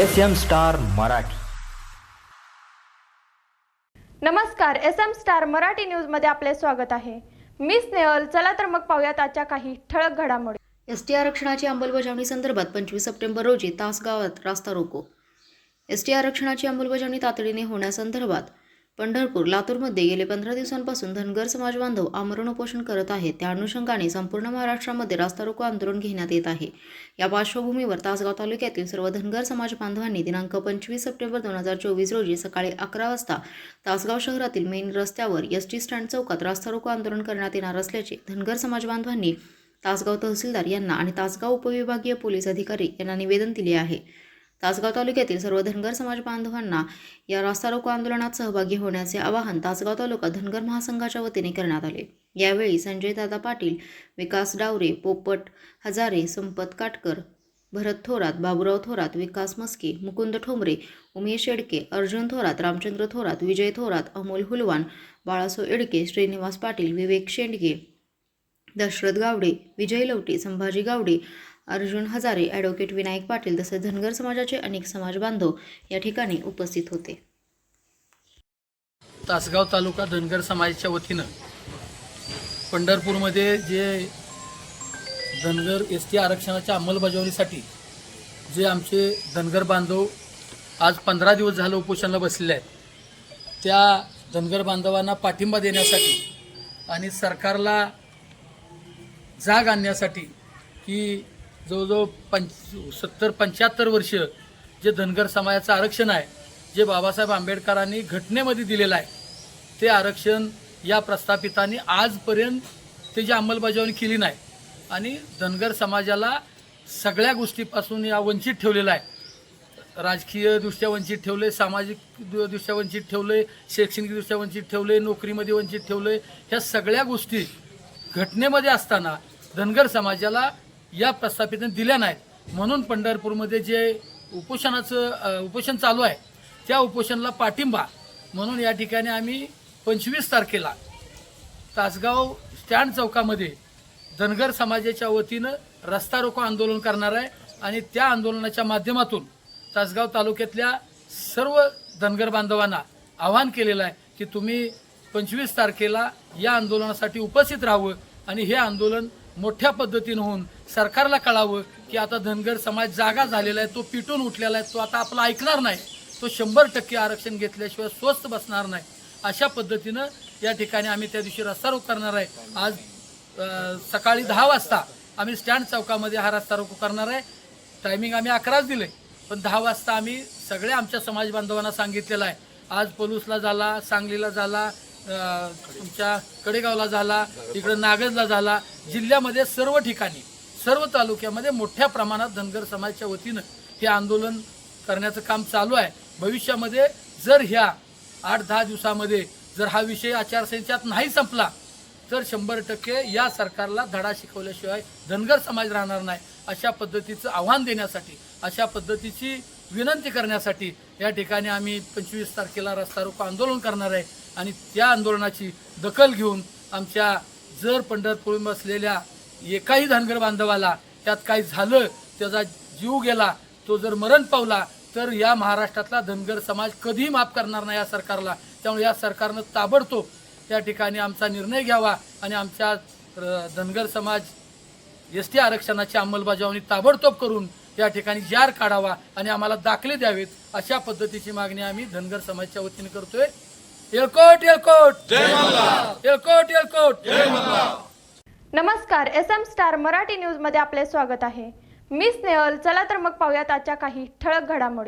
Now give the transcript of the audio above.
S M star Marathi नमस्कार S M star Marathi न्यूजमध्ये आपले स्वागत आहे. मी स्नेहल चला तर मग पाहूयात आजच्या काही ठळक घडामोडी. एस टी आरक्षणाची अंमलबजावणी संदर्भात पंचवीस सप्टेंबर रोजी तासगावात रास्ता रोको. एस टी आरक्षणाची अंमलबजावणी तातडीने होण्यासंदर्भात पंढरपूर लातूरमध्ये गेले पंधरा दिवसांपासून धनगर समाज बांधव आमरण उपोषण करत आहेत. त्या अनुषंगाने संपूर्ण महाराष्ट्रामध्ये रास्ता रोको आंदोलन घेण्यात येत आहे. या पार्श्वभूमीवर तासगाव तालुक्यातील सर्व धनगर समाज बांधवांनी दिनांक पंचवीस सप्टेंबर दोन हजार चोवीस रोजी सकाळी अकरा वाजता तासगाव शहरातील मेन रस्त्यावर एस टी स्टँड चौकात रास्ता रोको आंदोलन करण्यात येणार असल्याचे धनगर समाज बांधवांनी तासगाव तहसीलदार यांना आणि तासगाव उपविभागीय पोलीस अधिकारी यांना निवेदन दिले आहे. तासगाव तालुक्यातील सर्व धनगर समाज बांधवांना या रास्ता रोको आंदोलनात सहभागी होण्याचे आवाहन तासगाव तालुका धनगर महासंघाच्या वतीने करण्यात आले. यावेळी संजय दादा पाटील विकास डावरे पोपट हजारे संपत काटकर भरत थोरात बाबुराव थोरात विकास मस्के मुकुंद ठोंबरे उमेश शेडके अर्जुन थोरात रामचंद्र थोरात विजय थोरात अमोल हुलवान बाळासो एडके श्रीनिवास पाटील विवेक शेंडगे दशरथ गावडे विजय लवटे संभाजी गावडे अर्जुन हजारे ॲडव्होकेट विनायक पाटील तसेच धनगर समाजाचे अनेक समाज बांधव या ठिकाणी उपस्थित होते. तासगाव तालुका धनगर समाजाच्या वतीनं पंढरपूरमध्ये जे धनगर एस टी आरक्षणाच्या अंमलबजावणीसाठी जे आमचे धनगर बांधव आज पंधरा दिवस झालं उपोषणाला बसलेले आहेत त्या धनगर बांधवांना पाठिंबा देण्यासाठी आणि सरकारला जाग आणण्यासाठी की जवळजवळ पंच सत्तर पंच्याहत्तर वर्ष जे धनगर समाजाचं आरक्षण आहे जे बाबासाहेब आंबेडकरांनी घटनेमध्ये दिलेलं आहे ते आरक्षण या प्रस्थापितांनी आजपर्यंत त्याची अंमलबजावणी केली नाही. आणि धनगर समाजाला सगळ्या गोष्टीपासून या वंचित ठेवलेलं आहे. राजकीय दृष्ट्या वंचित ठेवले सामाजिक दृष्ट्या वंचित ठेवले शैक्षणिकदृष्ट्या वंचित ठेवले नोकरीमध्ये वंचित ठेवले ह्या सगळ्या गोष्टी घटनेमध्ये असताना धनगर समाजाला या प्रस्थापितांनी दिल्या नाहीत. म्हणून पंढरपूरमध्ये जे उपोषणाचं उपोषण चालू आहे त्या उपोषणाला पाठिंबा. म्हणून या ठिकाणी आम्ही पंचवीस तारखेला तासगाव स्टँड चौकामध्ये धनगर समाजाच्या वतीनं रस्ता रोको आंदोलन करणार आहे आणि त्या आंदोलनाच्या माध्यमातून तासगाव तालुक्यातल्या सर्व धनगर बांधवांना आवाहन केलेलं आहे की तुम्ही पंचवीस तारखेला या आंदोलनासाठी उपस्थित राहावं आणि हे आंदोलन मोठ्या पद्धतीनं होऊन सरकारला कळावं की आता धनगर समाज जागा झालेला आहे तो पिटून उठलेला आहे तो आता आपला ऐकणार नाही. तो शंभर टक्के आरक्षण घेतल्याशिवाय स्वस्त बसणार नाही. अशा पद्धतीनं या ठिकाणी आम्ही त्या दिवशी रस्ता रोको करणार आहे. आज सकाळी दहा वाजता आम्ही स्टँड चौकामध्ये हा रस्ता रोको करणार आहे. टायमिंग आम्ही अकराच दिले पण दहा वाजता आम्ही सगळ्या आमच्या समाज बांधवांना सांगितलेलं आहे. आज पलूसला झाला सांगलीला झाला तुमच्या कडेगावला झाला इकडं नागजला झाला जिल्ह्यामध्ये सर्व ठिकाणी सर्व तालुक्यामध्ये मोठ्या प्रमाणात धनगर समाजाच्या वतीनं हे आंदोलन करण्याचं काम चालू आहे. भविष्यामध्ये जर ह्या आठ दहा दिवसामध्ये जर हा विषय आचारसंहितेत नाही संपला तर शंभर टक्के या सरकारला धडा शिकवल्याशिवाय धनगर समाज राहणार नाही अशा पद्धतीचं आव्हान देण्यासाठी अशा पद्धतीची विनंती करण्यासाठी या ठिकाणी आम्ही पंचवीस तारखेला रस्ता रोको आंदोलन करणार आहे आणि त्या आंदोलनाची दखल घेऊन आमच्या जर पंढरपूर असलेल्या एकाही धनगर बांधवाला त्यात काही झालं त्याचा जीव गेला तो जर मरण पावला तर या महाराष्ट्रातला धनगर समाज कधीही माफ करणार नाही या सरकारला. त्यामुळे या सरकारनं ताबडतोब त्या ठिकाणी आमचा निर्णय घ्यावा आणि आमच्या धनगर समाज एस टी आरक्षणाची अंमलबजावणी ताबडतोब करून या ठिकाणी जार काढावा आणि आम्हाला दाखले द्यावेत अशा पद्धतीची मागणी आम्ही धनगर समाजाच्या वतीने करतोय. एलकोट एलकोट एलकोट एलकोट नमस्कार एस एम स्टार मराठी न्यूजमध्ये आपले स्वागत आहे. मी स्नेहल चला तर मग पाहूयात आजच्या काही ठळक घडामोडी.